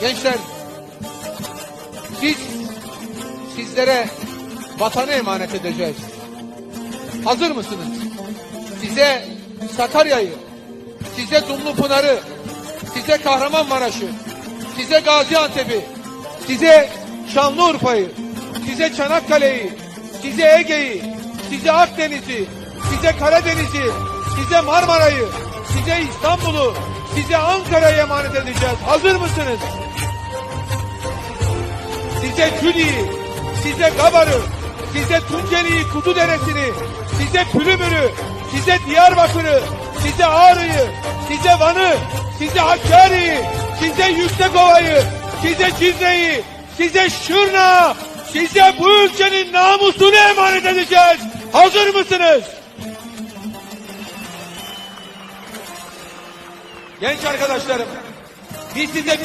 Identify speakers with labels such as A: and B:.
A: Gençler, biz sizlere vatanı emanet edeceğiz. Hazır mısınız? Size Sakarya'yı, size Dumlupınar'ı, size Kahramanmaraş'ı, size Gaziantep'i, size Şanlıurfa'yı, size Çanakkale'yi, size Ege'yi, size Akdeniz'i, size Karadeniz'i, size Marmara'yı, size İstanbul'u, size Ankara'yı emanet edeceğiz. Hazır mısınız? Size Tüli'yi, size Gabar'ı, size Tunceli'yi, Kutudere'sini, size Pülümür'ü, size Diyarbakır'ı, size Ağrı'yı, size Van'ı, size Hakkari'yi, size Yüksekova'yı, size Cizre'yi, size Şırna, size bu ülkenin namusunu emanet edeceğiz. Hazır mısınız? Genç arkadaşlarım, biz size